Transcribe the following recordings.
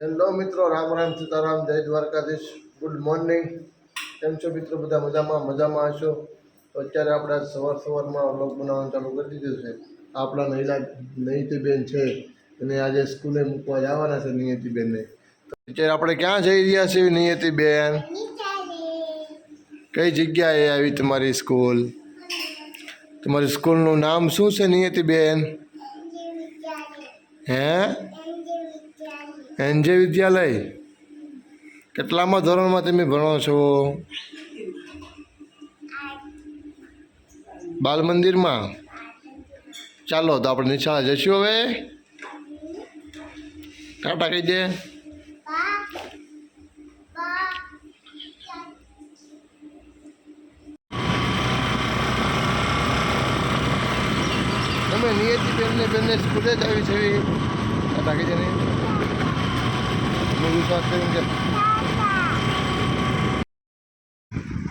Hello મિત્રો, રામ રામ સીતારામ, જય Dwarkadhish. Good morning કેમ છો મિત્રો? બધા મજામાં? મજામાં હશો? તો અત્યારે આપણે સવાર સવારમાં વ્લોગ બનાવવાનું ચાલુ કરી દીધું છે. આપણા નૈલા નૈતિબેન છે. અને આજે સ્કૂલે મૂકવા જવાના છે નિયતિબેનને અત્યારે આપણે ક્યાં જઈ રહ્યા છીએ નિયતિબેન કઈ જગ્યાએ આવી તમારી સ્કૂલ? તમારી સ્કૂલનું નામ શું છે નિયતિબેન હે? એનજે વિદ્યાલય. કેટલામાં ધોરણમાં તમે ભણો છો? બાલ મંદિરમાં ચાલો તો આપણે નિશાળા જઈશું હવે. કાંટા કહી દે. તમે નિયતિ બેનને બેનને સ્કૂલે જ આવી છે કાંટા કહી દે ને. મેં વિશ્વાસ કરીને કે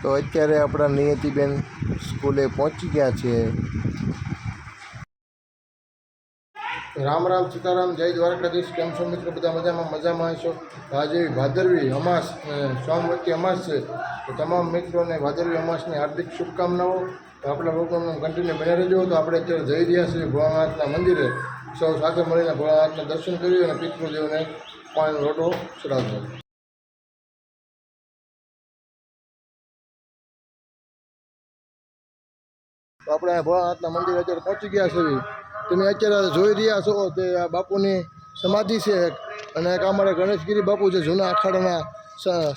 તો અત્યારે આપણા નિયતિબેન સ્કૂલે પહોંચી ગયા છે. રામ રામ સીતારામ, જય દ્વારકાધીશ, કેમ છો મિત્રો? બધા મજામાં? મજામાં હશો? આજે ભાદરવી અમાસ સોમવતી અમાસ છે. તો તમામ મિત્રોને ભાદરવી અમાસની હાર્દિક શુભકામનાઓ. તો આપણા લોકોનું કન્ટિન્યુ બને રહેજો. તો આપણે અત્યારે જઈ રહ્યા છીએ ભોળાનાથના મંદિરે. સૌ સાથે મળીને ભોળાનાથના દર્શન કર્યું અને પિતૃદેવને પાણીનો લોટો ચડાવજો તો આપણે ભોળાનાથના મંદિર અત્યારે પહોંચી ગયા છીએ. તમે અત્યારે જોઈ રહ્યા છો તે આ બાપુની સમાધિ છે અને એક અમારે ગણેશગીરી બાપુ છે જૂના અખાડાના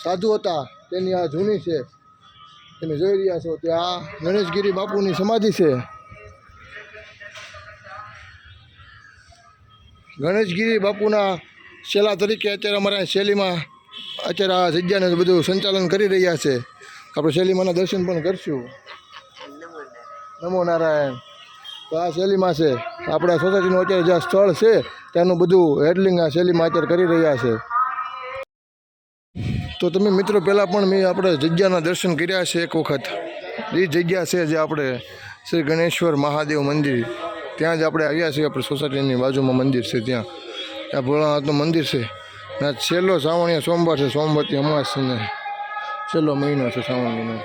સાધુ હતા, તેની આ જૂની છે. તમે જોઈ રહ્યા છો તે આ ગણેશગીરી બાપુની સમાધિ છે. ગણેશગીરી બાપુના શેલા તરીકે અત્યારે અમારા શૈલીમાં અત્યારે આ જગ્યાને બધું સંચાલન કરી રહ્યા છે. આપણે શૈલીમાના દર્શન પણ કરશું. નમો નારાયણ. તો આ શૈલીમાં છે. આપણા સોસાયટીનું અત્યારે જ્યાં સ્થળ છે, ત્યાંનું બધું હેડલિંગ આ શૈલીમાં અત્યારે કરી રહ્યા છે. તો તમે મિત્રો પહેલાં પણ મેં આપણે જગ્યાના દર્શન કર્યા છે એક વખત. એ જગ્યા છે જે આપણે શ્રી ગણેશ્વર મહાદેવ મંદિર. ત્યાં જ આપણે આવ્યા છીએ, આપણે સોસાયટીની બાજુમાં મંદિર છે ત્યાં. ત્યાં ભોળાનાથનું મંદિર છે. અને આ છેલ્લો શ્રાવણીય સોમવાર છે. સોમવતી અમાસ ને છેલ્લો મહિનો છે શ્રાવણ મહિનો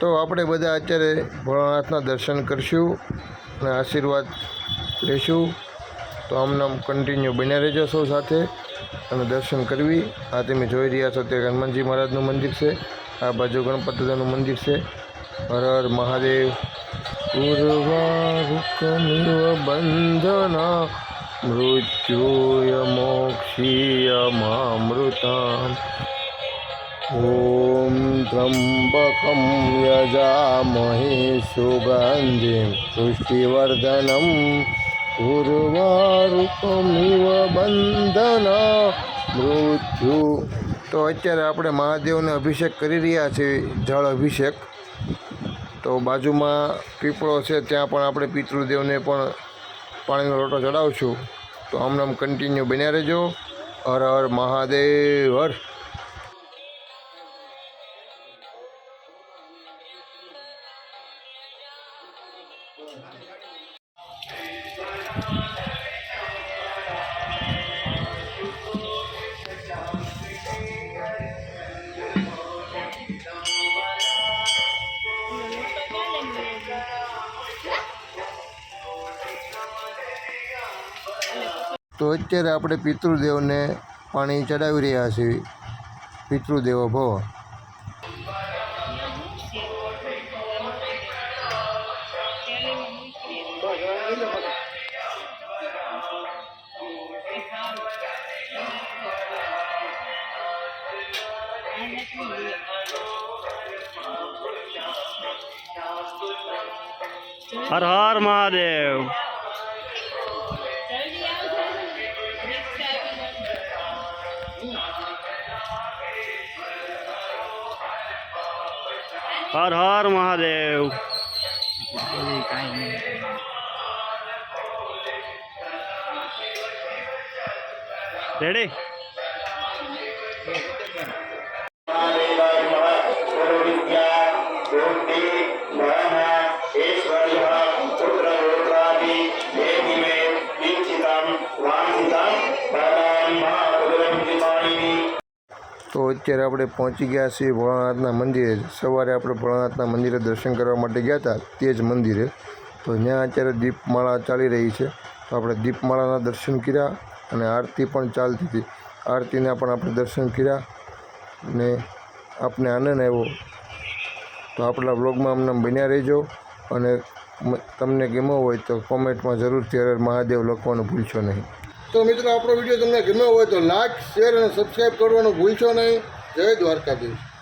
તો આપણે બધા અત્યારે ભોળાનાથના દર્શન કરશું અને આશીર્વાદ લેશું. તો આમનામ કન્ટિન્યુ બન્યા રહેજો સૌ સાથે અને દર્શન કરવી. આ તમે જોઈ રહ્યા છો તે હનુમાનજી મહારાજનું મંદિર છે. આ બાજુ ગણપતિ મંદિર છે. હર હર મહાદેવ. પૂર્વારુકમિવ બંધન મૃત્યુય મોક્ષીયમામૃતા ઓમ ત્રંબકમ યજામહે સુગંધિ પુષ્ટિવર્ધનમ પૂર્વારુકમિવ બંધન મૃત્યુ તો અત્યારે આપણે મહાદેવને અભિષેક કરી રહ્યા છીએ, જળ અભિષેક. તો બાજુમાં પીપળો છે, ત્યાં પણ આપણે પિતૃદેવને પણ પાણીનો લોટો ચડાવશું. તો આમ નામ કન્ટિન્યુ બન્યા રહેજો. હર હર મહાદેવ, હર. તો અત્યારે આપણે પિતૃદેવને પાણી ચડાવી રહ્યા છીએ. પિતૃદેવો ભવ. હર હર મહાદેવ. હર હર મહાદેવ. રેડી તો અત્યારે આપણે પહોંચી ગયા છીએ ભોળાનાથના મંદિરે. સવારે આપણે ભોળાનાથના મંદિરે દર્શન કરવા માટે ગયા હતા, તે જ મંદિરે. તો ત્યાં અત્યારે દીપમાળા ચાલી રહી છે. તો આપણે દીપમાળાના દર્શન કર્યા અને આરતી પણ ચાલતી હતી. આરતીના પણ આપણે દર્શન કર્યા ને આપને આનંદ આવ્યો. તો આપણા બ્લોગમાં અમને બન્યા રહેજો અને તમને ગમ્યો હોય તો કોમેન્ટમાં જરૂરથી હર મહાદેવ લખવાનું ભૂલશો નહીં. તો મિત્રો, આપણો વીડિયો તમને ગમ્યો હોય તો લાઇક શેર અને સબસ્ક્રાઈબ કરવાનું ભૂલશો નહીં. જય દ્વારકાધીશ.